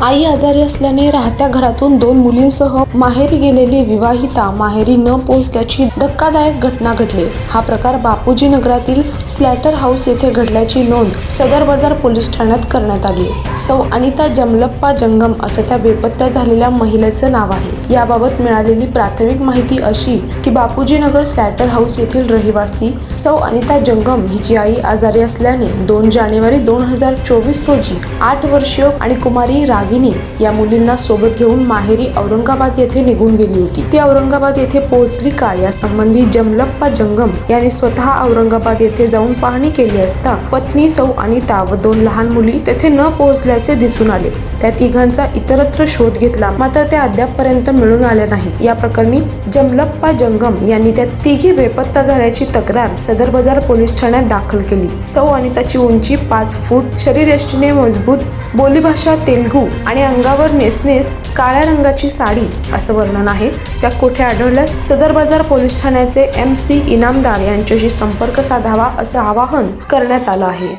आई आजारी असल्याने राहत्या घरातून दोन मुलींसह माहेरी गेलेली विवाहिता माहेरी न पोहोचल्याची धक्कादायक घटना घडली. हा प्रकार बापूजी नगरातील स्लॅटर हाऊस येथे घडल्याची नोंद सदर बाजार पोलीस ठाण्यात करण्यात आली. सौ अनिता जमलप्पा जंगम असं त्या बेपत्ता झालेल्या महिलेचं नाव आहे. याबाबत मिळालेली प्राथमिक माहिती अशी की बापूजी नगर स्लॅटर हाऊस येथील रहिवासी सौ अनिता जंगम हिची आई आजारी असल्याने दोन जानेवारी दोन हजार चोवीस रोजी आठ वर्षीय आणि कुमारी रा रागिनी या मुलींना सोबत घेऊन माहेरी औरंगाबाद येथे निघून गेली होती. ती औरंगाबाद येथे पोहोचली का या संबंधी जमलप्पा जंगम यांनी स्वतः औरंगाबाद येथे जाऊन पाहणी केली असता पत्नी सौ अनिता व दोन लहान मुली तेथे न पोहोचल्याचे दिसून आले. त्या तिघांचा इतरत्र शोध घेतला मात्र ते अद्यापपर्यंत मिळून आले नाही. या प्रकरणी जमलप्पा जंगम यांनी त्या तिघी बेपत्ता झाल्याची तक्रार सदर बाजार पोलीस ठाण्यात दाखल केली. सौ अनिताची उंची पाच फूट शरीरयष्टीने मजबूत बोलीभाषा तेलगू आणि अंगावर नेसनेस काळ्या रंगाची साडी असं वर्णन आहे. त्या कोठे आढळल्यास सदर बाजार पोलीस ठाण्याचे एम सी इनामदार यांच्याशी संपर्क साधावा असं आवाहन करण्यात आलं आहे.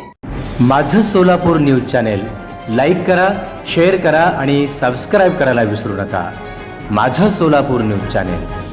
माझं सोलापूर न्यूज चॅनेल लाईक करा शेअर करा आणि सबस्क्राईब करायला विसरू नका. माझं सोलापूर न्यूज चॅनेल.